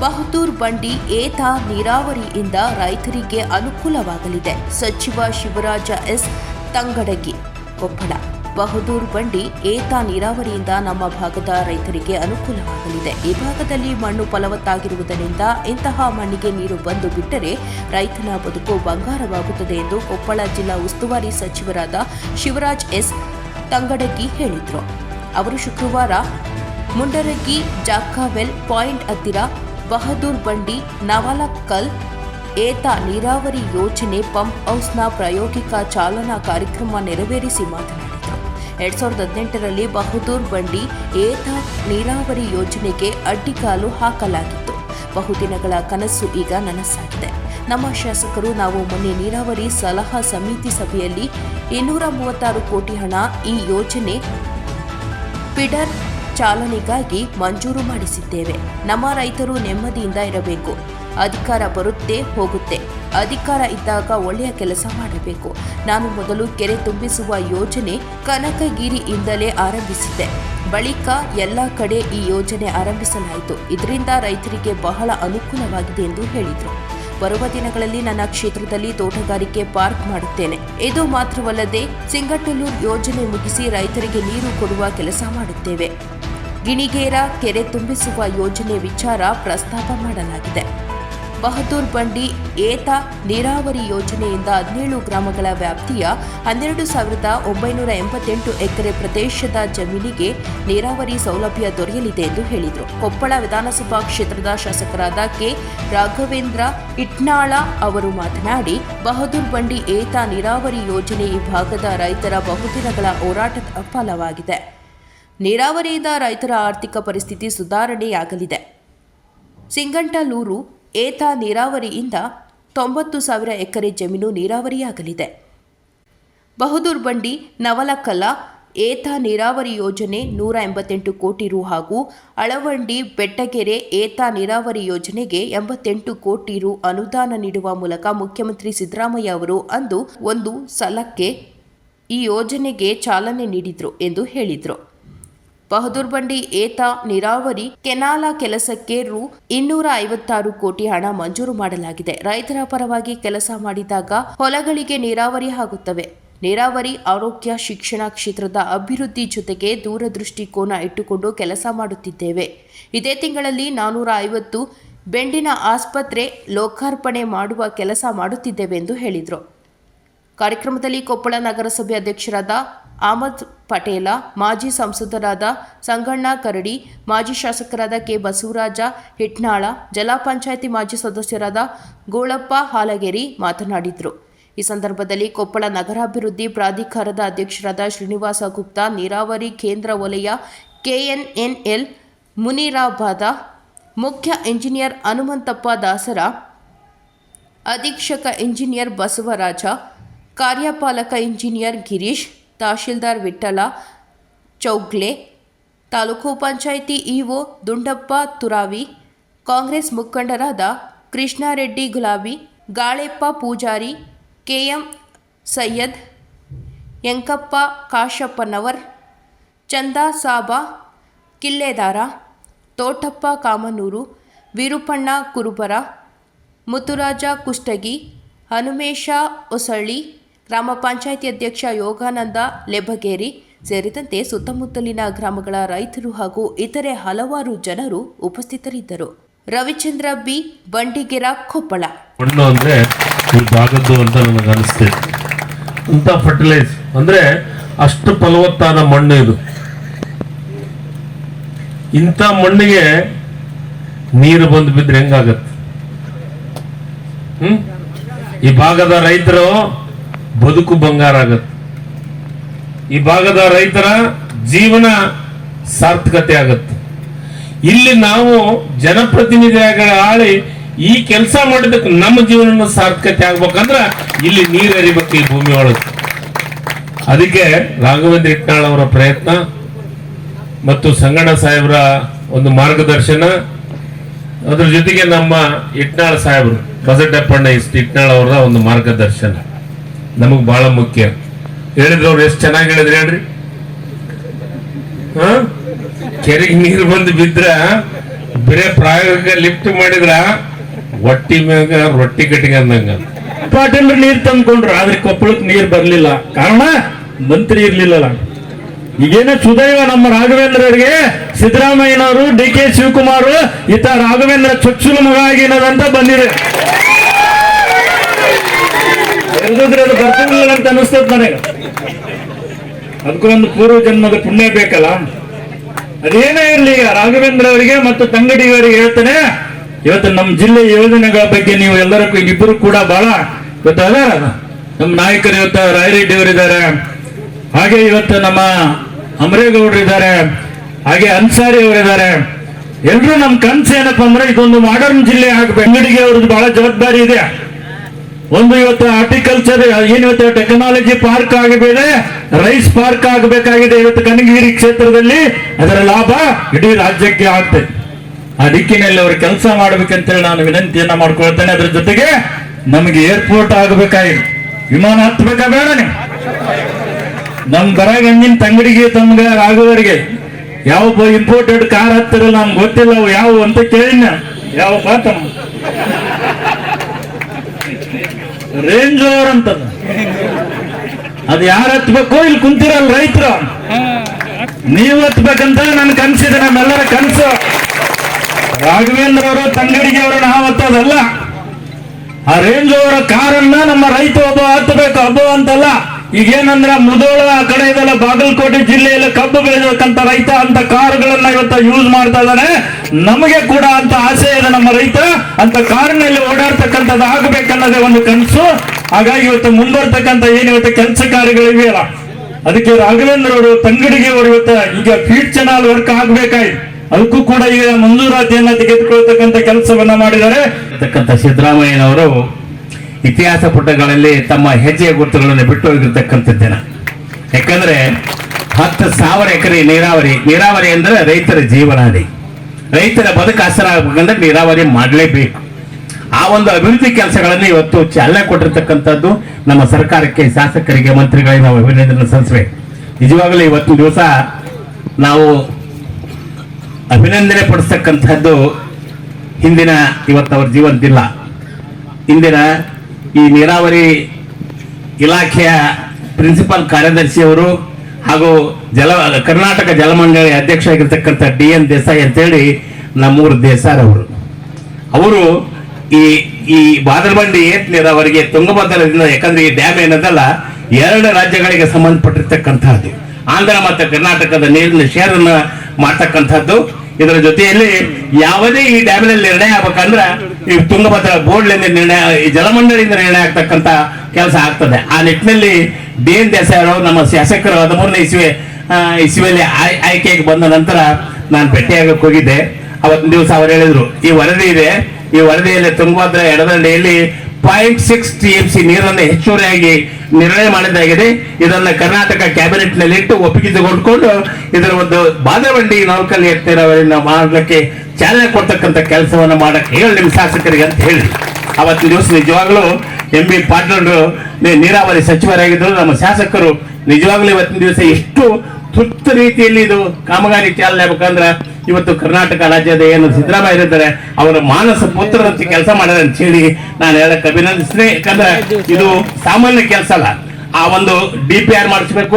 ಬಹದ್ದೂರ್ ಬಂಡಿ ಏತ ನೀರಾವರಿಯಿಂದ ರೈತರಿಗೆ ಅನುಕೂಲವಾಗಲಿದೆ. ಸಚಿವ ಶಿವರಾಜ ಎಸ್. ತಂಗಡಗಿ ಕೊಪ್ಪಳ ಬಹದ್ದೂರ್ ಬಂಡಿ ಏತ ನೀರಾವರಿಯಿಂದ ನಮ್ಮ ಭಾಗದ ರೈತರಿಗೆ ಅನುಕೂಲವಾಗಲಿದೆ. ಈ ಭಾಗದಲ್ಲಿ ಮಣ್ಣು ಫಲವತ್ತಾಗಿರುವುದರಿಂದ ಇಂತಹ ಮಣ್ಣಿಗೆ ನೀರು ಬಂದು ಬಿಟ್ಟರೆ ರೈತನ ಬದುಕು ಬಂಗಾರವಾಗುತ್ತದೆ ಎಂದು ಕೊಪ್ಪಳ ಜಿಲ್ಲಾ ಉಸ್ತುವಾರಿ ಸಚಿವರಾದ ಶಿವರಾಜ್ ಎಸ್. ತಂಗಡಗಿ ಹೇಳಿದರು. ಅವರು ಶುಕ್ರವಾರ ಮುಂಡರಗಿ ಜಾಕಾವೆಲ್ ಪಾಯಿಂಟ್ ಹತ್ತಿರ ಬಹದ್ದೂರ್ ಬಂಡಿ ನವಲಕ್ಕಲ್ ಏತ ನೀರಾವರಿ ಯೋಜನೆ, ಪಂಪ್ ಹೌಸ್ನ ಪ್ರಾಯೋಗಿಕ ಚಾಲನಾ ಕಾರ್ಯಕ್ರಮ ನೆರವೇರಿಸಿ ಮಾತನಾಡಿದರು. ಎರಡ್ ಸಾವಿರದ ಹದಿನೆಂಟರಲ್ಲಿ ಬಹದ್ದೂರ್ ಬಂಡಿ, ಏತ ನೀರಾವರಿ ಯೋಜನೆಗೆ ಅಡ್ಡಿಗಾಲು ಹಾಕಲಾಗಿತ್ತು. ಬಹುದಿನಗಳ ಕನಸು ಈಗ ನನಸಾಗಿದೆ. ನಮ್ಮ ಶಾಸಕರು, ನಾವು ಮೊನ್ನೆ ನೀರಾವರಿ ಸಲಹಾ ಸಮಿತಿ ಸಭೆಯಲ್ಲಿ ಇನ್ನೂರ ಮೂವತ್ತಾರು ಕೋಟಿ ಹಣ ಈ ಯೋಜನೆ ಪಿಡರ್ ಚಾಲನೆಗಾಗಿ ಮಂಜೂರು ಮಾಡಿಸಿದ್ದೇವೆ. ನಮ್ಮ ರೈತರು ನೆಮ್ಮದಿಯಿಂದ ಇರಬೇಕು. ಅಧಿಕಾರ ಬರುತ್ತೆ, ಹೋಗುತ್ತೆ. ಅಧಿಕಾರ ಇದ್ದಾಗ ಒಳ್ಳೆಯ ಕೆಲಸ ಮಾಡಬೇಕು. ನಾನು ಮೊದಲು ಕೆರೆ ತುಂಬಿಸುವ ಯೋಜನೆ ಕನಕಗಿರಿಯಿಂದಲೇ ಆರಂಭಿಸಿದ್ದೆ. ಬಳಿಕ ಎಲ್ಲ ಕಡೆ ಈ ಯೋಜನೆ ಆರಂಭಿಸಲಾಯಿತು. ಇದರಿಂದ ರೈತರಿಗೆ ಬಹಳ ಅನುಕೂಲವಾಗಿದೆ ಎಂದು ಹೇಳಿದರು. ಬರುವ ದಿನಗಳಲ್ಲಿ ನನ್ನ ಕ್ಷೇತ್ರದಲ್ಲಿ ತೋಟಗಾರಿಕೆ ಪಾರ್ಕ್ ಮಾಡುತ್ತೇನೆ. ಇದು ಮಾತ್ರವಲ್ಲದೆ ಸಿಂಗಟಲ್ಲೂರ್ ಯೋಜನೆ ಮುಗಿಸಿ ರೈತರಿಗೆ ನೀರು ಕೊಡುವ ಕೆಲಸ ಮಾಡುತ್ತೇವೆ. ಗಿಣಿಗೇರ ಕೆರೆ ತುಂಬಿಸುವ ಯೋಜನೆ ವಿಚಾರ ಪ್ರಸ್ತಾಪ ಮಾಡಲಾಗಿದೆ. ಬಹದ್ದೂರ್ ಬಂಡಿ ಏತ ನೀರಾವರಿ ಯೋಜನೆಯಿಂದ ಹದಿನೇಳು ಗ್ರಾಮಗಳ ವ್ಯಾಪ್ತಿಯ ಹನ್ನೆರಡು ಸಾವಿರದ ಒಂಬೈನೂರ ಎಂಬತ್ತೆಂಟು ಎಕರೆ ಪ್ರದೇಶದ ಜಮೀನಿಗೆ ನೀರಾವರಿ ಸೌಲಭ್ಯ ದೊರೆಯಲಿದೆ ಎಂದು ಹೇಳಿದರು. ಕೊಪ್ಪಳ ವಿಧಾನಸಭಾ ಕ್ಷೇತ್ರದ ಶಾಸಕರಾದ ಕೆ. ರಾಘವೇಂದ್ರ ಇಟ್ನಾಳ ಅವರು ಮಾತನಾಡಿ, ಬಹದ್ದೂರ್ ಬಂಡಿ ಏತ ನೀರಾವರಿ ಯೋಜನೆ ಈ ಭಾಗದ ರೈತರ ಬಹುದಿನಗಳ ಹೋರಾಟದ ಫಲವಾಗಿದೆ. ನೀರಾವರಿಯಿಂದ ರೈತರ ಆರ್ಥಿಕ ಪರಿಸ್ಥಿತಿ ಸುಧಾರಣೆಯಾಗಲಿದೆ. ಸಿಂಗಂಟಲೂರು ಏತ ನೀರಾವರಿಯಿಂದ ತೊಂಬತ್ತು ಸಾವಿರ ಎಕರೆ ಜಮೀನು ನೀರಾವರಿಯಾಗಲಿದೆ. ಬಹದ್ದೂರ್ಬಂಡಿ ನವಲಕಲ ಏತ ನೀರಾವರಿ ಯೋಜನೆ ನೂರ ಎಂಬತ್ತೆಂಟು ಕೋಟಿ ರು ಹಾಗೂ ಅಳವಂಡಿ ಬೆಟ್ಟಗೆರೆ ಏತ ನೀರಾವರಿ ಯೋಜನೆಗೆ ಎಂಬತ್ತೆಂಟು ಕೋಟಿ ರು ಅನುದಾನ ನೀಡುವ ಮೂಲಕ ಮುಖ್ಯಮಂತ್ರಿ ಸಿದ್ದರಾಮಯ್ಯ ಅವರು ಅಂದು ಒಂದು ಸಲಕ್ಕೆ ಈ ಯೋಜನೆಗೆ ಚಾಲನೆ ನೀಡಿದರು ಎಂದು ಹೇಳಿದರು. ಬಹದ್ದೂರ್ ಬಂಡಿ ಏತ ನೀರಾವರಿ ಕೆನಾಲ ಕೆಲಸಕ್ಕೆ ರು ಇನ್ನೂರ ಐವತ್ತಾರು ಕೋಟಿ ಹಣ ಮಂಜೂರು ಮಾಡಲಾಗಿದೆ. ರೈತರ ಪರವಾಗಿ ಕೆಲಸ ಮಾಡಿದಾಗ ಹೊಲಗಳಿಗೆ ನೀರಾವರಿ ಆಗುತ್ತವೆ. ನೀರಾವರಿ, ಆರೋಗ್ಯ, ಶಿಕ್ಷಣ ಕ್ಷೇತ್ರದ ಅಭಿವೃದ್ಧಿ ಜೊತೆಗೆ ದೂರದೃಷ್ಟಿಕೋನ ಇಟ್ಟುಕೊಂಡು ಕೆಲಸ ಮಾಡುತ್ತಿದ್ದೇವೆ. ಇದೇ ತಿಂಗಳಲ್ಲಿ ನಾನೂರ ಐವತ್ತು ಬೆಂಡಿನ ಆಸ್ಪತ್ರೆ ಲೋಕಾರ್ಪಣೆ ಮಾಡುವ ಕೆಲಸ ಮಾಡುತ್ತಿದ್ದೇವೆ ಎಂದು ಹೇಳಿದರು. ಕಾರ್ಯಕ್ರಮದಲ್ಲಿ ಕೊಪ್ಪಳ ನಗರಸಭೆ ಅಧ್ಯಕ್ಷರಾದ ಆಮದ್ ಪಟೇಲ, ಮಾಜಿ ಸಂಸದರಾದ ಸಂಗಣ್ಣ ಕರಡಿ, ಮಾಜಿ ಶಾಸಕರಾದ ಕೆ. ಬಸವರಾಜ ಹಿಟ್ನಾಳ ಜಲಾ ಪಂಚಾಯಿತಿ ಮಾಜಿ ಸದಸ್ಯರಾದ ಗೋಳಪ್ಪ ಹಾಲಗೇರಿ ಮಾತನಾಡಿದರು. ಈ ಸಂದರ್ಭದಲ್ಲಿ ಕೊಪ್ಪಳ ನಗರಾಭಿವೃದ್ಧಿ ಪ್ರಾಧಿಕಾರದ ಅಧ್ಯಕ್ಷರಾದ ಶ್ರೀನಿವಾಸ ಗುಪ್ತಾ, ನೀರಾವರಿ ಕೇಂದ್ರ ವಲಯ ಕೆಎನ್ಎನ್ಎಲ್ ಮುನಿರಾಬಾದ, ಮುಖ್ಯ ಇಂಜಿನಿಯರ್ ಹನುಮಂತಪ್ಪ ದಾಸರ, ಅಧೀಕ್ಷಕ ಇಂಜಿನಿಯರ್ ಬಸವರಾಜ, ಕಾರ್ಯಪಾಲಕ ಇಂಜಿನಿಯರ್ ಗಿರೀಶ್ ತಹಶೀಲ್ದಾರ್ ವಿಠಲ ಚೌಗ್ಲೆ, ತಾಲೂಕು ಪಂಚಾಯಿತಿ ಇಒ ದುಂಡಪ್ಪ ತುರಾವಿ, ಕಾಂಗ್ರೆಸ್ ಮುಖಂಡರಾದ ಕೃಷ್ಣಾರೆಡ್ಡಿ ಗುಲಾಬಿ, ಗಾಳೆಪ್ಪ ಪೂಜಾರಿ, ಕೆಎಂ ಸೈಯದ್ ಯಂಕಪ್ಪ ಕಾಶಪ್ಪನವರ್, ಚಂದಾ ಸಾಬಾ, ಕಿಲ್ಲೆದಾರ, ತೋಟಪ್ಪ ಕಾಮನೂರು, ವಿರುಪಣ್ಣ ಕುರುಬರ, ಮುತುರಾಜ ಕುಷ್ಟಗಿ, ಹನುಮೇಶ ಹೊಸಳ್ಳಿ ಗ್ರಾಮ ಪಂಚಾಯಿತಿ ಅಧ್ಯಕ್ಷ ಯೋಗಾನಂದ ಲೆಬಗೇರಿ ಸೇರಿದಂತೆ ಸುತ್ತಮುತ್ತಲಿನ ಗ್ರಾಮಗಳ ರೈತರು ಹಾಗೂ ಇತರೆ ಹಲವಾರು ಜನರು ಉಪಸ್ಥಿತರಿದ್ದರು. ರವಿಚಂದ್ರ ಬಿ. ಬಂಡಿಗೆರ ಕೊಪ್ಪಳ. ಮಣ್ಣು ಅಂದ್ರೆ ಈ ಭಾಗದ್ದು ಅಂತ ನನಗೆ ಅನಿಸ್ತದೆ. ಅಂತ ಫರ್ಟಿಲೈಸ್ ಅಂದ್ರೆ ಅಷ್ಟು ಫಲವತ್ತಾದ ಮಣ್ಣು ಇದು. ಇಂಥ ಮಣ್ಣಿಗೆ ನೀರು ಬಂದು ಬಿದ್ರೆ ಹೆಂಗಾಗತ್ತೆ? ಹ್ಮ್? ಈ ಭಾಗದ ರೈತರು ಬದುಕು ಬಂಗಾರ ಆಗತ್ತೆ. ಈ ಭಾಗದ ರೈತರ ಜೀವನ ಸಾರ್ಥಕತೆ ಆಗತ್ತೆ. ಇಲ್ಲಿ ನಾವು ಜನಪ್ರತಿನಿಧಿಯಾಗಿ ಆಳಿ ಈ ಕೆಲಸ ಮಾಡಿದಕ್ಕೆ ನಮ್ಮ ಜೀವನ ಸಾರ್ಥಕತೆ ಆಗ್ಬೇಕಂದ್ರ ಇಲ್ಲಿ ನೀರು ಹರಿಬೇಕು ಈ ಭೂಮಿ ಒಳಗೆ. ಅದಕ್ಕೆ ರಾಘವೇಂದ್ರ ಇಟ್ನಾಳ್ ಅವರ ಪ್ರಯತ್ನ ಮತ್ತು ಸಂಗಣ್ಣ ಸಾಹೇಬರ ಒಂದು ಮಾರ್ಗದರ್ಶನ. ಅದ್ರ ಜೊತೆಗೆ ನಮ್ಮ ಇಟ್ನಾಳ್ ಸಾಹೇಬರು ಬಸಟ್ಟಪ್ಪಣ್ಣ ಇಟ್ನಾಳ್ ಅವರ ಒಂದು ಮಾರ್ಗದರ್ಶನ. ನಮಗ್ ಬಹಳ ಮುಖ್ಯ. ಹೇಳಿದ್ರು ಅವ್ರು ಎಷ್ಟು ಚೆನ್ನಾಗಿ ಹೇಳಿದ್ರಿ ಹೇಳ್ರಿ? ಕೆರೆಗೆ ನೀರು ಬಂದು ಬಿದ್ರ, ಬರೇ ಪ್ರಾಯೋಗಿಕ ಲಿಫ್ಟ್ ಮಾಡಿದ್ರ ಹೊಟ್ಟಿ ಮ್ಯಾಗ ರೊಟ್ಟಿ ಕಟ್ಟಿಗೆ ಅಂದಂಗ. ಪಾಟೀಲ್ ನೀರ್ ತಂದ್ಕೊಂಡ್ರು, ಆದ್ರೆ ಕೊಪ್ಪಳಕ್ಕೆ ನೀರ್ ಬರ್ಲಿಲ್ಲ. ಕಾರಣ, ಮಂತ್ರಿ ಇರ್ಲಿಲ್ಲಲ್ಲ. ಈಗೇನ ಸುದೈವ ನಮ್ಮ ರಾಘವೇಂದ್ರ ಅವರಿಗೆ, ಸಿದ್ದರಾಮಯ್ಯನವರು, ಡಿ ಕೆ ಶಿವಕುಮಾರ್, ಈತ ರಾಘವೇಂದ್ರ ಚೊಚ್ಚಲು ಮಗ ಆಗಿನದಂತ ಬಂದಿದೆ. ಇಲ್ದಿದ್ರೆ ಅದು ಬರ್ತಿರ್ಲಿಲ್ಲ ಅಂತ ಅನಿಸ್ತದ ನನಗೆ. ಅದಕ್ಕೊಂದು ಪೂರ್ವ ಜನ್ಮದ ಪುಣ್ಯ ಬೇಕಲ್ಲ. ಅದೇನೇ ಇರ್ಲಿ, ರಾಘವೇಂದ್ರ ಅವರಿಗೆ ಮತ್ತು ತಂಗಡಿ ಅವರಿಗೆ ಹೇಳ್ತೇನೆ, ಇವತ್ತು ನಮ್ಮ ಜಿಲ್ಲೆ ಯೋಜನೆಗಳ ಬಗ್ಗೆ ನೀವು ಎಲ್ಲರೂ ಇಬ್ಬರು ಕೂಡ ಬಹಳ ಗೊತ್ತಲ್ಲ ನಮ್ಮ ನಾಯಕರು ಇವತ್ತು ರಾಯರೆಡ್ಡಿ ಅವರಿದ್ದಾರೆ. ಹಾಗೆ ಇವತ್ತು ನಮ್ಮ ಅಮರೇಗೌಡರು ಇದ್ದಾರೆ. ಹಾಗೆ ಅನ್ಸಾರಿ ಅವರಿದ್ದಾರೆ. ಎಲ್ರು ನಮ್ಮ ಕನ್ಸು ಏನಪ್ಪಾ ಅಂದ್ರೆ ಇದೊಂದು ಮಾಡರ್ನ್ ಜಿಲ್ಲೆ ಆಗ್ಬೇಕು. ಅಂಗಡಿಗೆ ಅವ್ರದ್ದು ಬಹಳ ಜವಾಬ್ದಾರಿ ಇದೆ. ಒಂದು ಇವತ್ತು ಹಾರ್ಟಿಕಲ್ಚರ್ ಏನಿವತ್ತು ಟೆಕ್ನಾಲಜಿ ಪಾರ್ಕ್ ಆಗಬೇಡ ರೈಸ್ ಪಾರ್ಕ್ ಆಗಬೇಕಾಗಿದೆ ಇವತ್ತು ಕನಗಿರಿ ಕ್ಷೇತ್ರದಲ್ಲಿ. ಅದರ ಲಾಭ ಇಡೀ ರಾಜ್ಯಕ್ಕೆ ಆಗ್ತದೆ ಆ ದಿಕ್ಕಿನಲ್ಲಿ ಅವರು ಕೆಲಸ ಮಾಡ್ಬೇಕಂತೇಳಿ ನಾನು ವಿನಂತಿಯನ್ನ ಮಾಡ್ಕೊಳ್ತೇನೆ. ಅದ್ರ ಜೊತೆಗೆ ನಮಗೆ ಏರ್ಪೋರ್ಟ್ ಆಗಬೇಕಾಗಿದೆ. ವಿಮಾನ ಹತ್ಬೇಕಾ ಬೇಡ ನೀವು ನಮ್ ಬರಗಂಜಿನ ತಂಗಡಿಗೆ ತಮ್ಗೆ ಆಗುವವರಿಗೆ ಯಾವ ಇಂಪೋರ್ಟೆಡ್ ಕಾರ್ ಹತ್ತಿರ ನಮ್ಗೆ ಗೊತ್ತಿಲ್ಲ. ಯಾವ ಅಂತ ಕೇಳಿನ ಯಾವ ಪಾತಮ್ಮ ರೇಂಜ್ ಓವರ್ ಅಂತ ಅದು ಯಾರು ಹತ್ಬೇಕು ಇಲ್ಲಿ ಕುಂತಿರಲ್ಲ ರೈತರು. ನೀವು ಹತ್ಬೇಕಂತ ನನ್ ಕನ್ಸಿದೆ ನಮ್ಮೆಲ್ಲರ ಕನಸು. ರಾಘವೇಂದ್ರ ಅವರು, ತಂಗಡಿಗೆ ಅವರು ನಾವು ಹತ್ತೋದಲ್ಲ. ಆ ರೇಂಜ್ ಓವರ್ ಕಾರನ್ನ ನಮ್ಮ ರೈತ ಒಬ್ಬ ಹತ್ತಬೇಕು ಹಬ್ಬ ಅಂತಲ್ಲ ಈಗೇನಂದ್ರ ಮುದೋಳ ಆ ಕಡೆ ಇದೆಲ್ಲ ಬಾಗಲಕೋಟೆ ಜಿಲ್ಲೆಯಲ್ಲಿ ಕಬ್ಬು ಬೆಳೆದಕ್ಕಂತ ರೈತ ಅಂತ ಕಾರುಗಳನ್ನ ಇವತ್ತು ಯೂಸ್ ಮಾಡ್ತಾ ಇದ್ದಾನೆ. ನಮಗೆ ಕೂಡ ಅಂತ ಆಸೆ ಇದೆ ನಮ್ಮ ರೈತ. ಅಂತ ಕಾರಿನಲ್ಲಿ ಓಡಾಡ್ತಕ್ಕಂಥದ್ದು ಆಗಬೇಕನ್ನೋದೇ ಒಂದು ಕನಸು. ಹಾಗಾಗಿ ಇವತ್ತು ಮುಂಬರ್ತಕ್ಕಂಥ ಏನು ಇವತ್ತು ಕೆಲಸ ಕಾರ್ಯಗಳಿವೆಯಲ್ಲ, ಅದಕ್ಕೆ ರಾಘವೇಂದ್ರ ಅವರು ತಂಗಡಿಗೆ ಅವರು ಇವತ್ತು ಈಗ ಫೀಡ್ ಚನಾಲ್ ವರ್ಕ್ ಆಗಬೇಕಾಯ್ತು. ಅದಕ್ಕೂ ಕೂಡ ಈಗ ಮಂಜೂರಾತಿಯನ್ನ ತೆಗೆದುಕೊಳ್ತಕ್ಕಂಥ ಕೆಲಸವನ್ನ ಮಾಡಿದ್ದಾರೆ. ಸಿದ್ದರಾಮಯ್ಯನವರು ಇತಿಹಾಸ ಪುಟಗಳಲ್ಲಿ ತಮ್ಮ ಹೆಜ್ಜೆಯ ಗುರುತುಗಳನ್ನು ಬಿಟ್ಟು ಹೋಗಿರ್ತಕ್ಕಂಥ ಜನ ಯಾಕಂದ್ರೆ ಹತ್ತು ಸಾವಿರ ಎಕರೆ ನೀರಾವರಿ ನೀರಾವರಿ ಅಂದ್ರೆ ರೈತರ ಜೀವನಾಡಿ. ರೈತರ ಬದುಕು ಹಸರ ಆಗ್ಬೇಕಂದ್ರೆ ನೀರಾವರಿ ಮಾಡಲೇಬೇಕು. ಆ ಒಂದು ಅಭಿವೃದ್ಧಿ ಕೆಲಸಗಳನ್ನು ಇವತ್ತು ಚಾಲನೆ ಕೊಟ್ಟಿರ್ತಕ್ಕಂಥದ್ದು ನಮ್ಮ ಸರ್ಕಾರಕ್ಕೆ ಶಾಸಕರಿಗೆ, ಮಂತ್ರಿಗಳಿಗೆ ನಾವು ಅಭಿನಂದನೆ ಸಲ್ಲಿಸಬೇಕು ನಿಜವಾಗಲೂ ಇವತ್ತು ದಿವಸ ನಾವು ಅಭಿನಂದನೆ ಪಡಿಸ್ತಕ್ಕಂಥದ್ದು ಹಿಂದಿನ, ಇವತ್ತು ಅವ್ರ ಜೀವನದಿಲ್ಲ. ಇಂದಿನ ಈ ನೀರಾವರಿ ಇಲಾಖೆಯ ಪ್ರಿನ್ಸಿಪಾಲ್ ಕಾರ್ಯದರ್ಶಿಯವರು ಹಾಗೂ ಜಲ, ಕರ್ನಾಟಕ ಜಲಮಂಡಳಿ ಅಧ್ಯಕ್ಷ ಆಗಿರ್ತಕ್ಕಂಥ ಡಿ ಎನ್ ದೇಸಾಯಿ ಅಂತೇಳಿ ನಮ್ಮೂರು ದೇಸಾರ್ ಅವರು ಅವರು ಈ ಈ ಬಾದರಬಂಡಿ ಏತ್ ನೀರಾವರಿಗೆ ತುಂಗಭದ್ರದಿಂದ ಯಾಕಂದ್ರೆ ಈ ಡ್ಯಾಮ್ ಏನದಲ್ಲ, ಎರಡು ರಾಜ್ಯಗಳಿಗೆ ಸಂಬಂಧಪಟ್ಟಿರ್ತಕ್ಕಂಥದ್ದು. ಆಂಧ್ರ ಮತ್ತು ಕರ್ನಾಟಕದ ನೀರಿನ ಶೇರನ್ನ ಮಾಡ್ತಕ್ಕಂಥದ್ದು. ಇದರ ಜೊತೆಯಲ್ಲಿ ಯಾವುದೇ ಈ ಡ್ಯಾಮಿನಲ್ಲಿ ನಿರ್ಣಯ ಆಗ್ಬೇಕಂದ್ರ ಈ ತುಂಗಭದ್ರಾ ಬೋರ್ಡ್ಲಿಂದ ನಿರ್ಣಯ, ಈ ಜಲಮಂಡಳಿಯಿಂದ ನಿರ್ಣಯ ಆಗ್ತಕ್ಕಂಥ ಕೆಲಸ ಆಗ್ತದೆ. ಆ ನಿಟ್ಟಿನಲ್ಲಿ ಡಿ ಎನ್ ದೇಸಾಯಿ ಅವರು ನಮ್ಮ ಶಾಸಕರು ಹದಿಮೂರನೇ ಇಸುವೆ ಇಸುವೆಯಲ್ಲಿ ಇಸ್ವಿಯಲ್ಲಿ ಆಯ್- ಆಯ್ಕೆಗೆ ಬಂದ ನಂತರ ನಾನು ಭೇಟಿಯಾಗಕ್ಕೆ ಹೋಗಿದ್ದೆ. ಅವತ್ತಿನ ದಿವಸ ಅವ್ರು ಹೇಳಿದ್ರು, ಈ ವರದಿ ಇದೆ. ಈ ವರದಿಯಲ್ಲಿ Tungabhadra ಎಡದಂಡೆಯಲ್ಲಿ point six T M C ನೀರನ್ನು ಹೆಚ್ಚುವರಿಯಾಗಿ ನಿರ್ಣಯ ಮಾಡಿದ್ದಾಗಿದೆ. ಇದನ್ನ ಕರ್ನಾಟಕ ಕ್ಯಾಬಿನೆಟ್ನಲ್ಲಿ ಇಟ್ಟು ಒಪ್ಪಿಗೆ ತೆಗೆದುಕೊಂಡು ಇದರ ಒಂದು ಬಾದರವಂಡಿ ನಾಲ್ಕಲ್ಲಿ ಎತ್ತಿರವನ್ನ ಮಾಡಲಿಕ್ಕೆ ಚಾಲನೆ ಕೊಡ್ತಕ್ಕಂಥ ಕೆಲಸವನ್ನು ಮಾಡಕ್ಕೆ ಹೇಳಿ ನಿಮ್ಮ ಶಾಸಕರಿಗೆ ಅಂತ ಹೇಳಿ. ಅವತ್ತಿನ ದಿವಸ ನಿಜವಾಗ್ಲೂ ಎಂ ಬಿ ಪಾಟೀಲ್ರು ನೀ- ನೀರಾವರಿ ಸಚಿವರಾಗಿದ್ದರು ನಮ್ಮ ಶಾಸಕರು ನಿಜವಾಗ್ಲೂ ಇವತ್ತಿನ ದಿವಸ ಎಷ್ಟು ತುರ್ತು ರೀತಿಯಲ್ಲಿ ಇದು ಕಾಮಗಾರಿ ಚಾಲನೆ ಆಗ್ಬೇಕಂದ್ರೆ ಇವತ್ತು ಕರ್ನಾಟಕ ರಾಜ್ಯದ ಏನು ಸಿದ್ದರಾಮಯ್ಯ ಇದ್ದಾರೆ ಅವರ ಮಾನಸ ಪುತ್ರರಂತೆ ಕೆಲಸ ಮಾಡ್ಯಾರ ಅಂತ ಹೇಳಿ ನಾನು ಹೇಳಕ್ ಅಭಿನಂದಿಸ್ತೇನೆ. ಯಾಕಂದ್ರೆ ಇದು ಸಾಮಾನ್ಯ ಕೆಲಸ ಅಲ್ಲ. ಆ ಒಂದು ಡಿ ಪಿ ಆರ್ ಮಾಡಿಸ್ಬೇಕು.